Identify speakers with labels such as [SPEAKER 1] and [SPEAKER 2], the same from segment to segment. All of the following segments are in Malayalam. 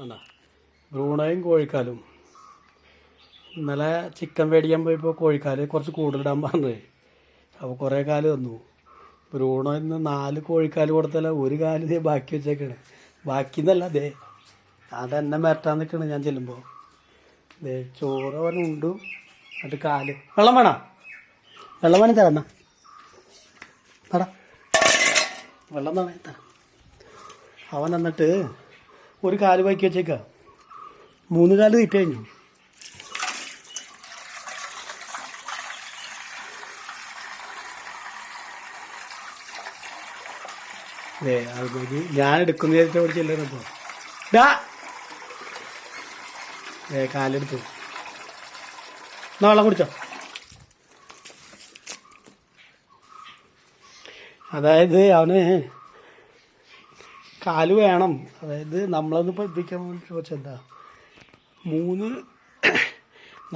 [SPEAKER 1] വേണ്ട ബ്രൂണയും കോഴിക്കാലും. ഇന്നലെ ചിക്കൻ മേടിക്കാൻ പോയപ്പോൾ കോഴിക്കാൽ കുറച്ച് കൂടുതലിടാൻ പറഞ്ഞത് അപ്പോൾ കുറേ കാൽ തന്നു. ബ്രൂണോ ഇന്ന് നാല് കോഴിക്കാൽ കൊടുത്തല്ല ഒരു കാൽ ദേ ബാക്കി വെച്ചേക്കാണ്. ബാക്കി എന്നല്ല ദേ അതെന്നെ മരട്ടാൻ നിൽക്കണ് ഞാൻ ചെല്ലുമ്പോൾ ദേ ചോറ് അവൻ ഉണ്ടു എന്നിട്ട് കാൽ. വെള്ളം വേണം? വെള്ളം വേണം തരണ വെള്ളം തന്നെ തരാം. അവൻ എന്നിട്ട് ഒരു കാൽ വൈക്കി വെച്ചേക്ക. മൂന്ന് കാൽ തീറ്റ കഴിഞ്ഞു. അതെ ഞാൻ എടുക്കുന്ന വിചാരിച്ച ചെല്ലപ്പോ ഡാ ഏ കാലെടുത്തു. എന്നാ വെള്ളം കുടിച്ചോ. അതായത് അവന് കാൽ വേണം. അതായത് നമ്മളൊന്ന് പഠിപ്പിക്കാൻ വേണ്ടി ചോദിച്ചെന്താ മൂന്ന്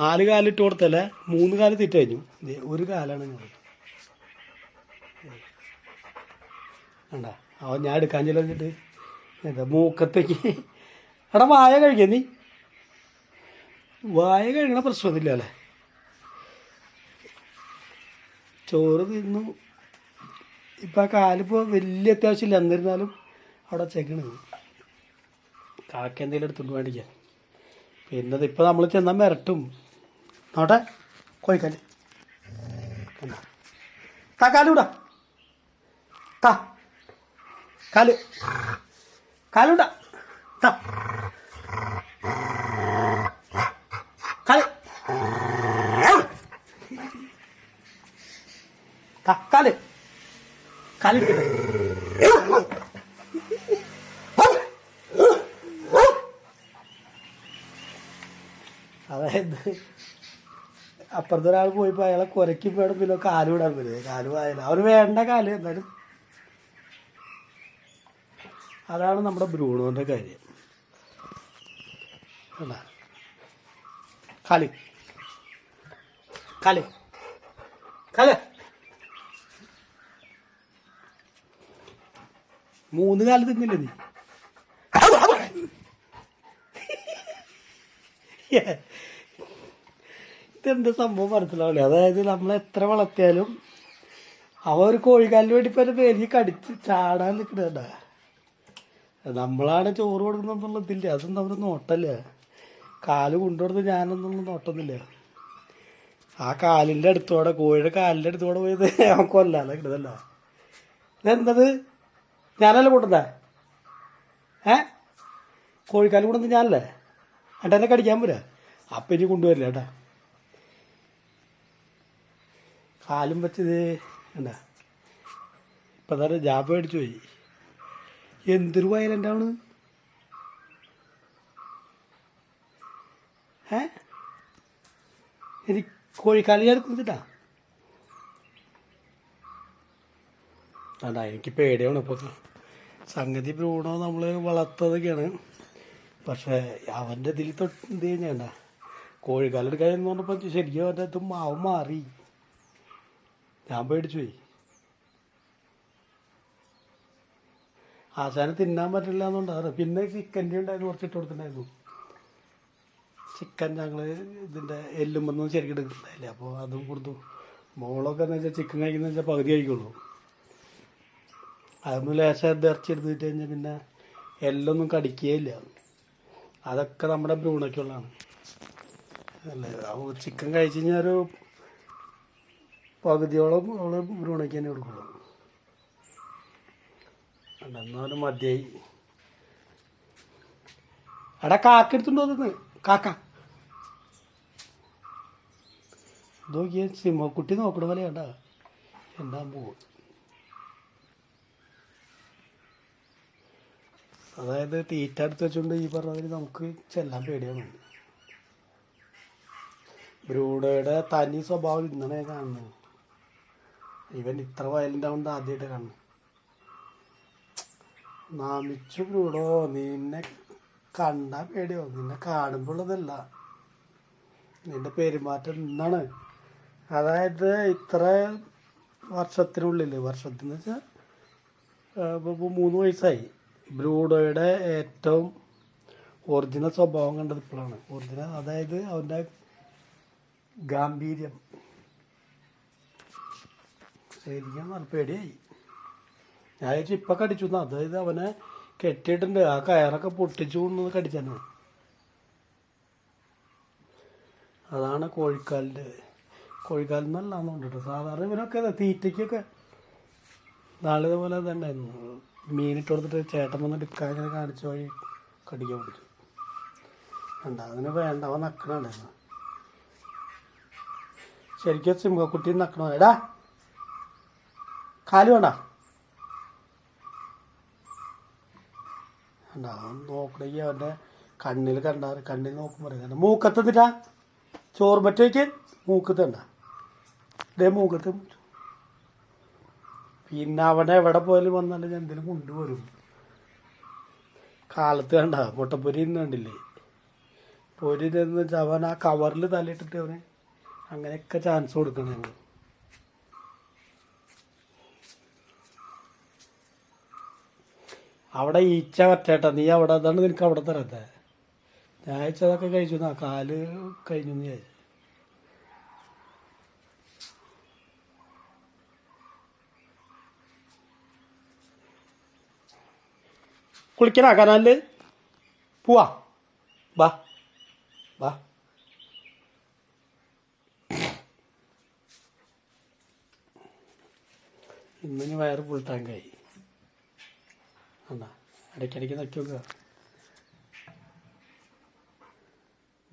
[SPEAKER 1] നാല് കാലിട്ട് കൊടുത്തല്ലേ? മൂന്ന് കാൽ തിറ്റ് കഴിഞ്ഞു. ഒരു കാലാണ് ഞാൻ വേണ്ട അവൻ ഞാൻ എടുക്കാൻ ചെല്ലിട്ട് എന്താ മൂക്കത്തേക്ക്. എടാ വായ കഴിക്കാൻ നീ. വായ കഴിക്കണ പ്രശ്നമൊന്നുമില്ല അല്ലേ? ചോറ് തിന്നു. ഇപ്പം ആ കാലിപ്പോൾ വലിയ അത്യാവശ്യമില്ല. എന്നിരുന്നാലും അവിടെ ചെക്കണ്. കാക്ക എന്തെങ്കിലും എടുത്തുകൊണ്ട് മേടിക്കാൻ. പിന്നെ ഇപ്പോൾ നമ്മൾ ചെന്നാൽ മിരട്ടും. നോട്ടെ കോഴിക്കാൽ. താ കാലൂടാ താ കാൽ. കാലൂടാ താ കാൽ. കാൽ. കാലെടുക്കട്ടെ അതായത് അപ്പുറത്തെ ഒരാൾ പോയപ്പോൾ അയാളെ കുരക്കി വേണം പിന്നെ കാൽ വിടാൻ പറ്റുന്നത് കാൽ വായന. അവർ വേണ്ട കാൽ എന്നാലും അതാണ് നമ്മുടെ ബ്രൂണോന്റെ കാര്യം. കളി. കളി. കല മൂന്ന് കാൽ തിന്നില്ല നീ? ഇതെന്ത് സംഭവം മനസ്സിലാവില്ല അതായത് നമ്മൾ എത്ര വളർത്തിയാലും അവ ഒരു കോഴിക്കാലിന് വേണ്ടി ഇപ്പൊ പേര് കടിച്ച് ചാടാൻ നിൽക്കണ നമ്മളാണ് ചോറ് കൊടുക്കുന്നുള്ള ഇതില്ല അതൊന്നും അവർ നോട്ടല്ല? കാൽ കൊണ്ടുവന്ന് ഞാനൊന്നും നോട്ടൊന്നുമില്ല. ആ കാലിന്റെ അടുത്തോടെ കോഴിയുടെ കാലിന്റെ അടുത്തോടെ പോയത് അവൻ കൊല്ലാതെ കിടതല്ല ഇതെന്തത്? ഞാനല്ലേ കൊണ്ടുവന്നേ? ഏ? കോഴിക്കാൽ കൊണ്ടുവന്ന് ഞാനല്ലേ? എന്നിട്ട് എന്നെ കടിക്കാൻ പോരാ. അപ്പം ഇനി കൊണ്ടുവരില്ല കേട്ടാ. കാലും വെച്ചത് എന്താ ഇപ്പം തന്നെ ജാബ് മേടിച്ചു പോയി. എന്തൊരു വയലന്റാണ് ഏ? എനിക്ക് കോഴിക്കാലി എടുക്കുന്നിട്ടാ അതാ എനിക്ക് പേടിയാണ് ഇപ്പോൾ സംഗതി ബ്രൂണോ നമ്മൾ വളർത്തതൊക്കെയാണ്. പക്ഷേ അവന്റെ ഇതിൽ തൊട്ട് എന്ത് ചെയ്യണ്ട കാര്യം എന്ന് പറഞ്ഞപ്പോൾ ശരിക്കും അവന്റെ അത് മാവ് മാറി? ഞാൻ പേടിച്ചു പോയി. ആശാനം തിന്നാൻ പറ്റില്ല എന്നുണ്ടായിരുന്നു പിന്നെ ചിക്കന്റെ ഉണ്ടായിരുന്നു കുറച്ച് ഇട്ട് കൊടുത്തിട്ടുണ്ടായിരുന്നു. ചിക്കൻ ഞങ്ങൾ ഇതിന്റെ എല്ലുമ്പൊന്നും ശരിക്കും എടുക്കുന്നില്ല അപ്പോൾ അതും കൊടുത്തു. മോളൊക്കെ എന്ന് വെച്ചാൽ ചിക്കൻ കഴിക്കുന്ന വെച്ചാൽ പകുതി കഴിക്കുള്ളൂ. അതൊന്നും ലേശം ഇറച്ചി എടുത്തിട്ട് കഴിഞ്ഞാൽ പിന്നെ എല്ലൊന്നും കടിക്കുകയില്ല അതൊക്കെ നമ്മുടെ ബ്രൂണയ്ക്കുള്ളതാണ് അല്ലേ? ചിക്കൻ കഴിച്ച് കഴിഞ്ഞാൽ ഒരു പകുതിയോളം അവൾ ഭ്രൂണയ്ക്ക് തന്നെ കൊടുക്കുള്ളൂ. എന്നാലും മതിയായി. എടാ കാക്ക എടുത്തുണ്ടോ നിന്ന്. കാക്ക. നോക്കിയ സിംഹക്കുട്ടി നോക്കണ പോലെ കണ്ടാ എന്താ പോകും അതായത് തീറ്റ എടുത്ത് വെച്ചുകൊണ്ട് ഈ പറഞ്ഞതിന് നമുക്ക് ചെല്ലാൻ പേടിയാണ്. ബ്രൂഡയുടെ തനി സ്വഭാവം ഇന്നലെ കാണുന്നത് ഇവൻ ഇത്ര വയലന്റ് ആവുന്നത് ആദ്യമായിട്ട് കാണുന്നു. നാമിച്ചു ബ്രൂഡോ നിന്നെ കണ്ടാ പേടിയോ? നിന്നെ കാണുമ്പോഴതല്ല നിന്റെ പെരുമാറ്റം ഇന്നാണ്. അതായത് ഇത്ര വർഷത്തിനുള്ളിൽ വർഷത്തിന് വെച്ചാൽ ഇപ്പോൾ മൂന്ന് വയസ്സായി. ബ്രൂഡോയുടെ ഏറ്റവും ഒറിജിനൽ സ്വഭാവം കണ്ടത് ഇപ്പോഴാണ്. ഒറിജിനൽ അതായത് അവന്റെ ഗാംഭീര്യം. ശരിക്കും നല്ല പേടിയായി. ഞാൻ വിചാരിച്ചു ഇപ്പം കടിച്ചു. അതായത് അവനെ കെട്ടിയിട്ടുണ്ട്. ആ കയറൊക്കെ പൊട്ടിച്ചു കൊണ്ടു കടിച്ചാണ് അതാണ് കോഴിക്കാലിന്റെ. കോഴിക്കാലിൽ നിന്നല്ലാന്ന് കേട്ടോ. സാധാരണ ഇവനൊക്കെ തീറ്റയ്ക്കൊക്കെ നാളെ തന്നെ മീനിട്ട് കൊടുത്തിട്ട് ചേട്ടൻ വന്നിട്ട് ഇക്കാങ്ങനെ കാണിച്ച വഴി കടിക്കാൻ പിടിച്ചു. വേണ്ട അതിന് വേണ്ട അവൻ നക്കണുണ്ടായിരുന്നു. ശരിക്കും സിംഹക്കുട്ടി നക്കണോ. എടാ കാൽ വേണ്ട. അവൻ നോക്കണമെങ്കിൽ അവന്റെ കണ്ണിൽ കണ്ടാറ് കണ്ണിൽ നോക്കുമ്പോൾ പറയുന്നത് മൂക്കത്ത് ചോറ് പറ്റേക്ക് മൂക്കത്തുണ്ട ഇതേ മൂക്കത്ത് പിന്നെ അവിടെ എവിടെ പോയാലും വന്നാലും ഞാൻ എന്തെങ്കിലും കൊണ്ടുവരും. കാലത്ത് കണ്ട മുട്ടപ്പൊരി ഇന്ന് കണ്ടില്ലേ? പൊരി എന്ന് അവൻ ആ കവറിൽ തലയിട്ടിട്ട് അവന് അങ്ങനെയൊക്കെ ചാൻസ് കൊടുക്കണം ഞങ്ങൾ അവിടെ ഈച്ച പറ്റേട്ടാ നീ അവിടെ അതാണ് നിനക്ക് അവിടെ തരത്തെ? ഞാൻ അയച്ചതൊക്കെ കഴിച്ചു കാൽ കഴിഞ്ഞു നീ കുളിക്കണ കനാലിൽ? പോവാ. വാ വാ ഇന്നിന് വയറ് ഫുൾ ടാങ്കായി എന്നാ ഇടയ്ക്കിടയ്ക്ക് നോക്കി നോക്കുക.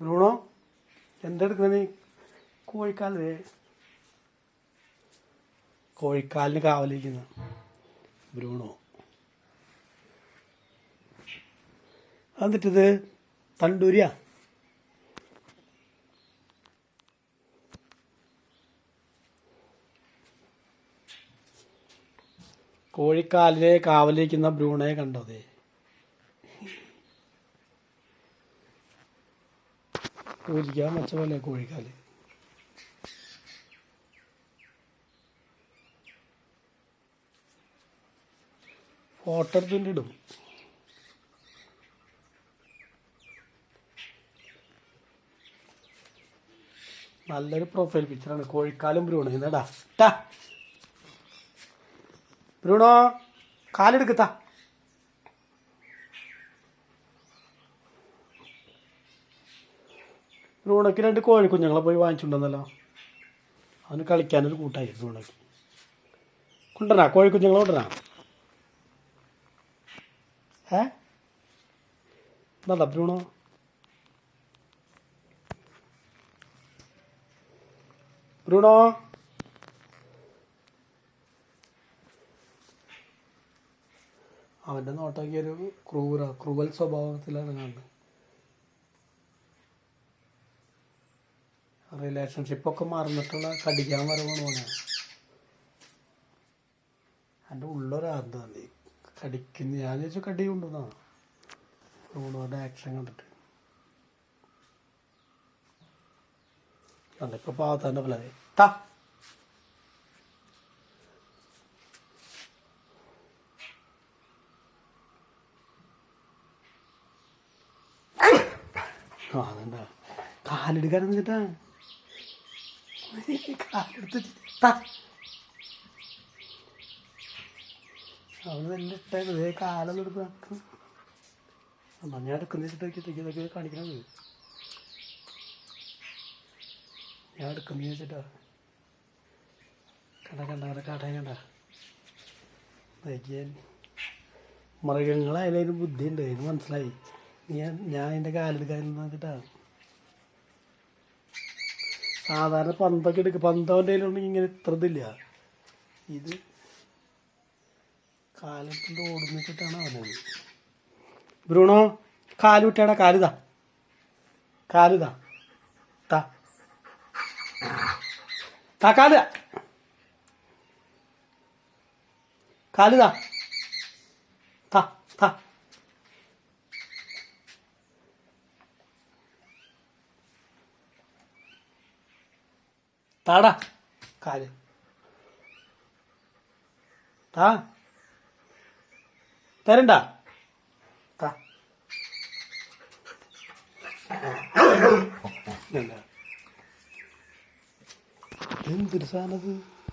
[SPEAKER 1] ബ്രൂണോ നീ? കോഴിക്കാൽ. കോഴിക്കാലിന് കാവലിരിക്കുന്ന. ബ്രൂണോ എന്നിട്ടിത് തണ്ടൂരിയ. കോഴിക്കാലിലെ കാവലിരിക്കുന്ന ഭ്രൂണയെ കണ്ടതേ പൂജിക്കാൻ വെച്ച പോലെ കോഴിക്കാൽ. ഫോട്ടോ എടുത്തിട്ട് ഇടും. നല്ലൊരു പ്രൊഫൈൽ പിക്ചറാണ് കോഴിക്കാലും ബ്രൂണോ. എന്നടാ ടാ ബ്രൂണോ കാലെടുക്കത്താ ബ്രൂണോക്ക് രണ്ട് കോഴിക്കുഞ്ഞുങ്ങളെ പോയി വാങ്ങിച്ചിട്ടുണ്ടെന്നല്ലോ. അവന് കളിക്കാനൊരു കൂട്ടായി ബ്രൂണോക്ക് കൊണ്ടുവരാ കോഴിക്കുഞ്ഞുങ്ങളെ കൊണ്ടുവരാ ഏ? എന്താ ബ്രൂണോ? ബ്രൂണോ? അവന്റെ നോട്ടാക്കിയ ഒരു ക്രൂര ക്രൂവൽ സ്വഭാവത്തിലാണ് കാണുന്നത്. റിലേഷൻഷിപ്പൊക്കെ മറന്നിട്ടുള്ള കടിക്കാൻ വരവാണ് പോലെയാണ് എന്റെ ഉള്ളൊരാന്താ നീ കടിക്കുന്ന ഞാൻ ചോദിച്ചു കടി കൊണ്ടുവന്നാണ് ബ്രൂണോന്റെ ആക്ഷൻ കണ്ടിട്ട്. കണ്ട ഇപ്പൊ പാവത്താന്റെ പോലെ താ. ആ അതെന്താ? കാലെടുക്കാൻ എന്നിട്ടാ കാലെടുത്ത് താ. അവന് തന്നെ ഇതേ കാലൊന്നും എടുത്ത് നടക്കും എന്നാ ഞാൻ എടുക്കുന്ന വെച്ചിട്ടൊക്കെ കാണിക്കണത് ഞാൻ എടുക്കുന്ന വെച്ചിട്ടാ കണ്ട കണ്ട കണ്ട കാട്ടാൻ മൃഗങ്ങളായാലും ബുദ്ധിയുണ്ട് അതിന് മനസ്സിലായി. ഞാൻ ഞാൻ എന്റെ വെച്ചിട്ടാ സാധാരണ പന്തൊക്കെ എടുക്കുക പന്തവന്റെ കയ്യിലുണ്ടെങ്കിൽ ഇങ്ങനെ ഇത്ര ഇതില്ല. ഇത് കാലെടുത്തിട്ട് ഓടുന്നിട്ടാണ് അവനത്. ബ്രൂണോ കാലുവിട്ടാണ് കാലുതാ കാലുതാ താ കാൽ. തരണ്ട. സാധനം ഇത്